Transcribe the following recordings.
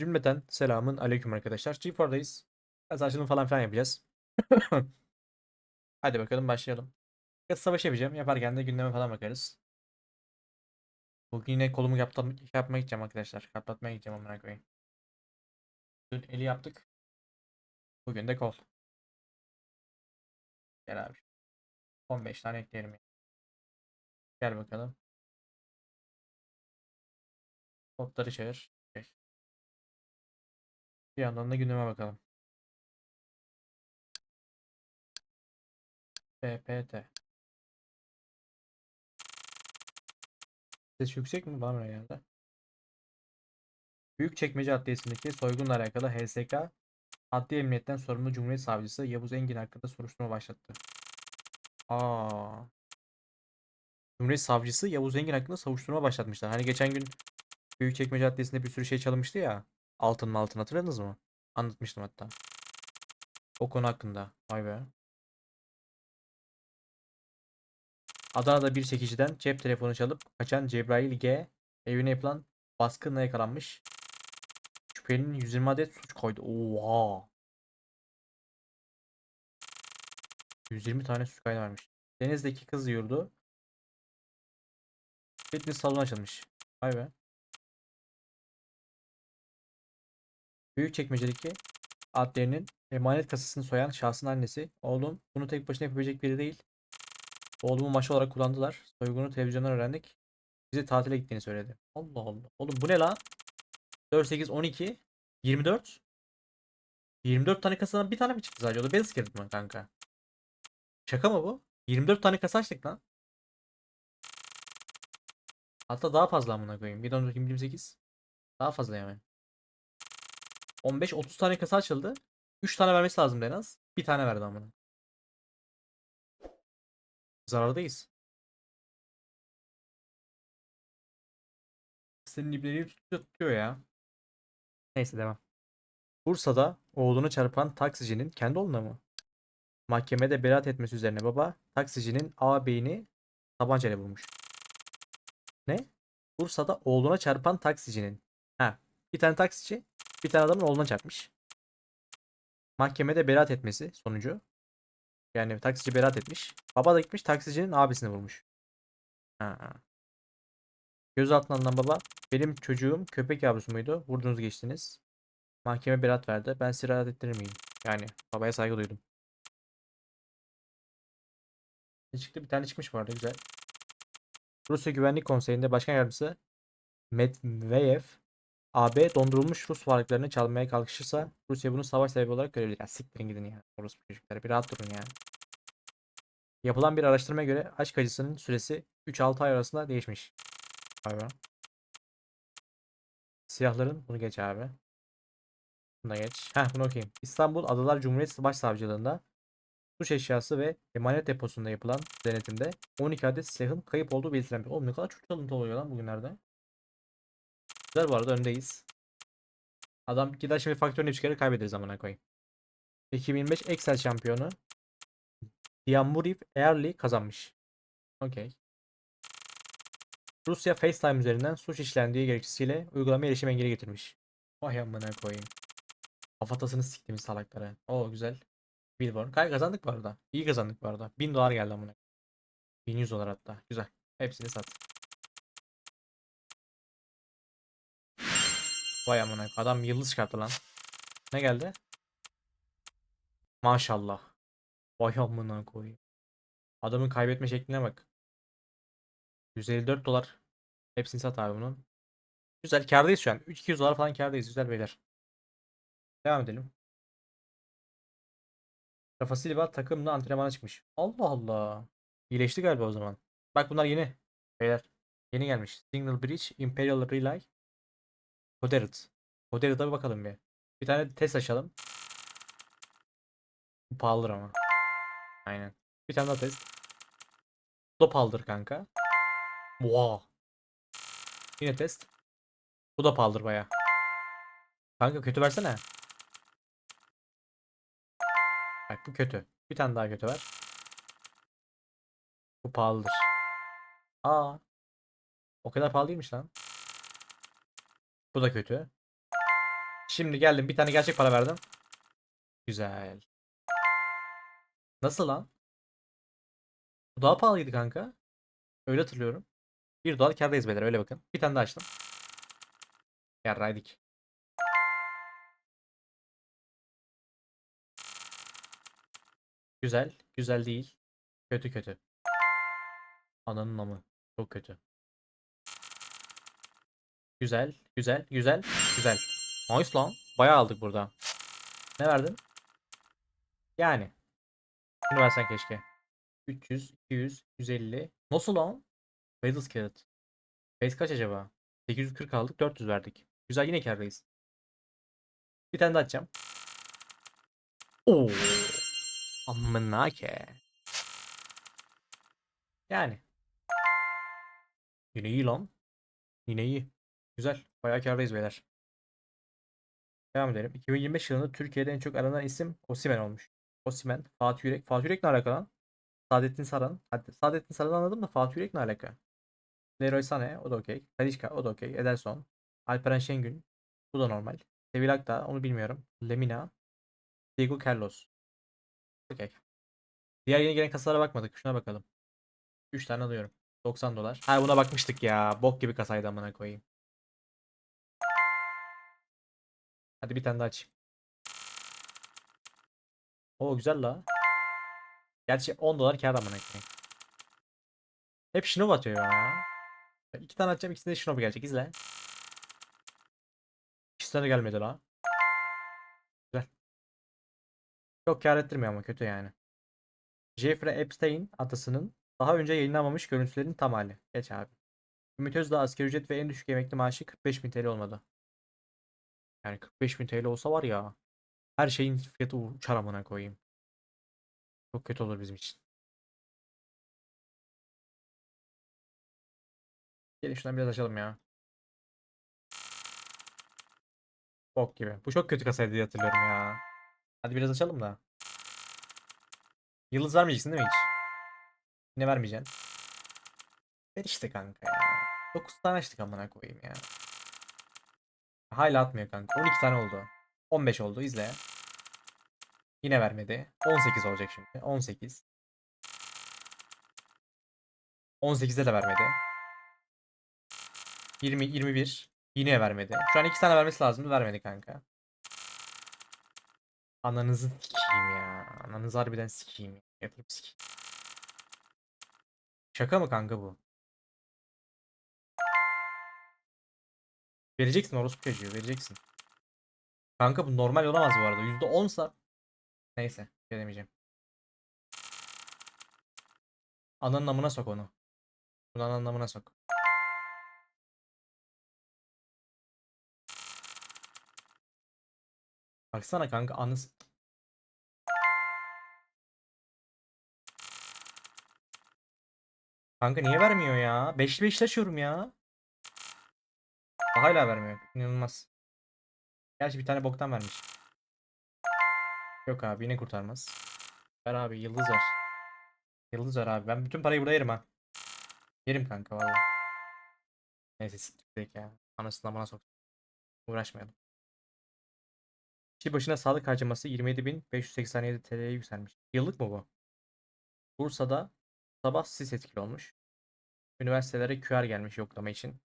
Cümleten selamın aleyküm arkadaşlar. G4'dayız. Biraz falan filan yapacağız. Hadi bakalım başlayalım. Biraz savaş yapacağım. Yaparken de gündeme falan bakarız. Bugün yine kolumu yaptım, yapmaya gideceğim arkadaşlar. Kapatmaya gideceğim amına koyayım. Dün eli yaptık. Bugün de kol. Gel abi. 15 tane ekleyelim. Gel bakalım. Kodları çevir. Bir yandan da gündeme bakalım. PPT. Ses yüksek mi? Bana öyle geldi? Büyükçekmece Adliyesi'ndeki soygunla alakalı HSK Adli Emniyet'ten sorumlu Cumhuriyet Savcısı Yavuz Engin hakkında soruşturma başlattı. Aa. Cumhuriyet Savcısı Yavuz Engin hakkında soruşturma başlatmışlar. Hani geçen gün Büyükçekmece Adliyesi'nde bir sürü şey çalınmıştı ya. Altın mı altın hatırladınız mı? Anlatmıştım hatta. O konu hakkında. Vay be. Adana'da bir çekiciden cep telefonu çalıp kaçan Cebrail G evine yapılan baskınla yakalanmış. Şüphelinin 120 adet suç koydu. Oha. 120 tane suç kaydı varmış. Deniz'deki kız yurdu fitness salonu açılmış. Vay be. Büyükçekmece'deki adliyenin emanet kasasını soyan şahsın annesi. Oğlum bunu tek başına yapabilecek biri değil. Oğlumu maşa olarak kullandılar. Soygunu televizyondan öğrendik. Bize tatile gittiğini söyledi. Allah Allah. Oğlum bu ne lan? 4, 8, 12, 24. 24 tane kasadan bir tane mi çıktı sadece? O da beni sıkırdı mı kanka? Şaka mı bu? 24 tane kasa açtık lan. Hatta daha fazla amına koyayım. 1 14 28. Daha fazla yani. 15 30 tane kasa açıldı. 3 tane vermesi lazım en az. Bir tane verdi amına. Zarardayız. Senin ibneyi tutuyor, tutuyor ya. Neyse devam. Bursa'da oğlunu çarpan taksicinin kendi oğluna mı? Mahkemede beraat etmesi üzerine baba taksicinin ağabeyini tabancayla vurmuş. Ne? Bursa'da oğluna çarpan taksicinin. Ha, bir tane taksici bir tane adamın oğluna çarpmış. Mahkemede beraat etmesi sonucu. Yani taksici beraat etmiş. Baba da gitmiş taksicinin abisini vurmuş. Ha. Gözaltına alınan baba benim çocuğum köpek yavrusu muydu? Vurdunuz geçtiniz. Mahkeme beraat verdi. Ben size rahat ettirir miyim? Yani babaya saygı duydum. Ne çıktı? Bir tane çıkmış arada güzel. Rusya Güvenlik Konseyi'nde Başkan Yardımcısı Medvedev AB dondurulmuş Rus varlıklarını çalmaya kalkışırsa Rusya bunu savaş sebebi olarak görebilir. Ya siktirin gidin ya. Orospu çocuklar. Bir rahat durun ya. Yapılan bir araştırmaya göre aşk acısının süresi 3-6 ay arasında değişmiş. Vay be. Silahların bunu geç abi. Bunu da geç. Heh bunu okuyayım. İstanbul Adalar Cumhuriyet Başsavcılığında suç eşyası ve emanet deposunda yapılan denetimde 12 adet silahın kayıp olduğu belirtilen. Oğlum ne kadar çok çalıntı oluyor lan bugünlerde. Güzel bu arada öndeyiz. Adam gider şimdi faktörünü çıkarır kaybederiz amına koyayım. 2025 Excel şampiyonu Diamuriv Early kazanmış. Okey. Rusya FaceTime üzerinden suç işlendiği gerekçesiyle uygulamaya erişim engeli getirmiş. Vay amına koyayım. Kafatasını siktiğimiz salaklara. O güzel. Billboard. Kay kazandık bu arada. İyi kazandık bu arada. 1000 dolar geldi amına. 1100 dolar hatta. Güzel. Hepsini sat. Vay amına. Adam yıldız çıkarttı lan. Ne geldi? Maşallah. Vay amına koyayım. Adamın kaybetme şekline bak. 154 dolar. Hepsini sat abi bunun. Güzel kârdayız şu an. 200 dolar falan kârdayız. Güzel beyler. Devam edelim. Rafa Silva takımla antrenmana çıkmış. Allah Allah. İyileşti galiba o zaman. Bak bunlar yeni. Beyler. Yeni gelmiş. Signal Bridge, Imperial Relay. Coderit. Coderit'a bir bakalım bir. Bir tane test açalım. Bu pahalıdır ama. Aynen. Bir tane daha test. Bu da pahalıdır kanka. Wow. Yine test. Bu da pahalıdır baya. Kanka kötü versene. Bak bu kötü. Bir tane daha kötü ver. Bu pahalıdır. Aa. O kadar pahalı değilmiş lan. Bu da kötü. Şimdi geldim bir tane gerçek para verdim. Güzel. Nasıl lan? Bu daha pahalıydı kanka. Öyle hatırlıyorum. Bir dolar kârdayız beyler öyle bakın. Bir tane daha açtım. Yarraydık. Güzel. Güzel değil. Kötü kötü. Ananın amı. Çok kötü. Güzel. Güzel. Güzel. Güzel. Nice lan. Bayağı aldık burada. Ne verdin? Yani. Şunu versen keşke. 300, 200, 150. Nasıl lan? Battles kağıt. Base kaç acaba? 840 aldık 400 verdik. Güzel yine kârdayız. Bir tane daha açacağım. Oo. Amına ke. Yani. Yine iyi lan. Yine iyi. Güzel. Bayağı kârdayız beyler. Devam edelim. 2025 yılında Türkiye'de en çok aranan isim Osimhen olmuş. Osimhen, Fatih Yürek. Fatih Yürek ne alaka lan? Saadettin Saran. Saadettin Saran'ı anladım da Fatih Yürek ne alaka? Leroy Sané o da okey. Talisca o da okey. Ederson. Alperen Şengün. Bu da normal. Sevil Akdağ onu bilmiyorum. Lemina. Diego Carlos. Okey. Diğer yeni gelen kasalara bakmadık. Şuna bakalım. 3 tane alıyorum. 90 dolar. Ha buna bakmıştık ya. Bok gibi kasaydı amına koyayım. Hadi bir tane daha aç. O güzel la. Gerçi 10 dolar kâr amına koyayım. Hep şınav atıyor ya. İki tane atacağım ikisinde de şınav gelecek. İzle. İkisi de gelmedi la. Güzel. Çok kâr ettirmiyor ama kötü yani. Jeffrey Epstein atasının daha önce yayınlanmamış görüntülerin tam hali. Geç abi. Ümit Özdağ asgari ücret ve en düşük emekli maaşı 45.000 TL olmadı. Yani 45.000 TL olsa var ya. Her şeyin fiyatı uçar amına koyayım. Çok kötü olur bizim için. Gelin şundan biraz açalım ya. Bok gibi. Bu çok kötü kasaydı diye hatırlıyorum ya. Hadi biraz açalım da. Yıldız vermeyeceksin değil mi hiç? Yine vermeyeceksin. Ver işte kanka ya. 9 tane açtık amına koyayım ya. Hala atmıyor kanka. 12 tane oldu. 15 oldu izle. Yine vermedi. 18 olacak şimdi. 18. 18'de de vermedi. 20 21 yine vermedi. Şu an 2 tane vermesi lazımdı. Vermedi kanka. Ananızı sikeyim ya. Ananızı harbiden sikeyim. ya. Yatırıp sikeyim. Şaka mı kanka bu? Vereceksin orospu çocuğu vereceksin. Kanka bu normal olamaz bu arada. %10'sa neyse şey. Ananın amına sok onu. Bunu ananın amına sok. Baksana kanka anıs. Kanka niye vermiyor ya? 5'li 5 taşıyorum ya. Hala vermiyor. İnanılmaz. Gerçi bir tane boktan vermiş. Yok abi yine kurtarmaz. Ver abi yıldız ver. Yıldız ver abi. Ben bütün parayı burada yerim ha. Yerim kanka vallahi. Neyse siktir ya. Anasını bana sok. Uğraşmayalım. Kişi başına sağlık harcaması 27.587 TL'ye yükselmiş. Yıllık mı bu? Bursa'da sabah sis etkili olmuş. Üniversitelere QR gelmiş yoklama için.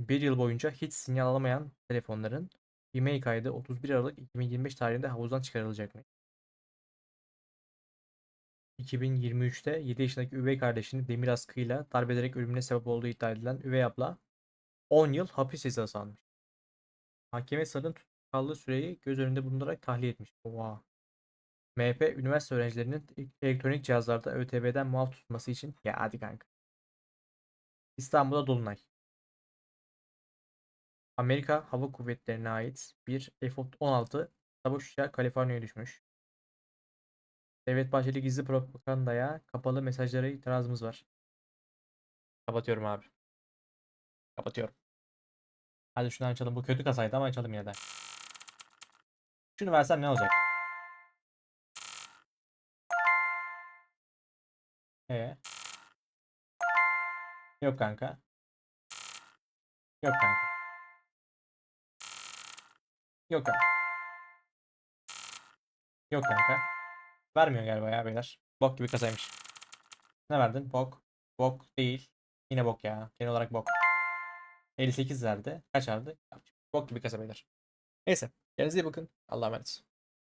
Bir yıl boyunca hiç sinyal alamayan telefonların e-mail kaydı 31 Aralık 2025 tarihinde havuzdan çıkarılacakmış. 2023'te 7 yaşındaki üvey kardeşini demir askıyla darp ederek ölümüne sebep olduğu iddia edilen üvey abla 10 yıl hapis cezası almış. Mahkeme sarın tutukluluğu süreyi göz önünde bulundurarak tahliye etmiş. Oha. MHP üniversite öğrencilerinin elektronik cihazlarda ÖTV'den muaf tutulması için ya hadi kanka. İstanbul'da Dolunay. Amerika Hava Kuvvetleri'ne ait bir F-16 savaş uçağı Kaliforniya'ya düşmüş. Devlet Bahçeli gizli propagandaya kapalı mesajlara itirazımız var. Kapatıyorum abi. Kapatıyorum. Hadi şunu açalım. Bu kötü kasaydı ama açalım yine de. Şunu versem ne olacak? Ee? Yok kanka. Yok kanka. Yok kanka. Yok kanka. Vermiyor galiba ya beyler. Bok gibi kasaymış. Ne verdin? Bok. Bok değil. Yine bok ya. Genel olarak bok. 58 verdi. Kaç verdi? Bok gibi kasa beyler. Neyse. Kendinize iyi bakın. Allah'a emanet.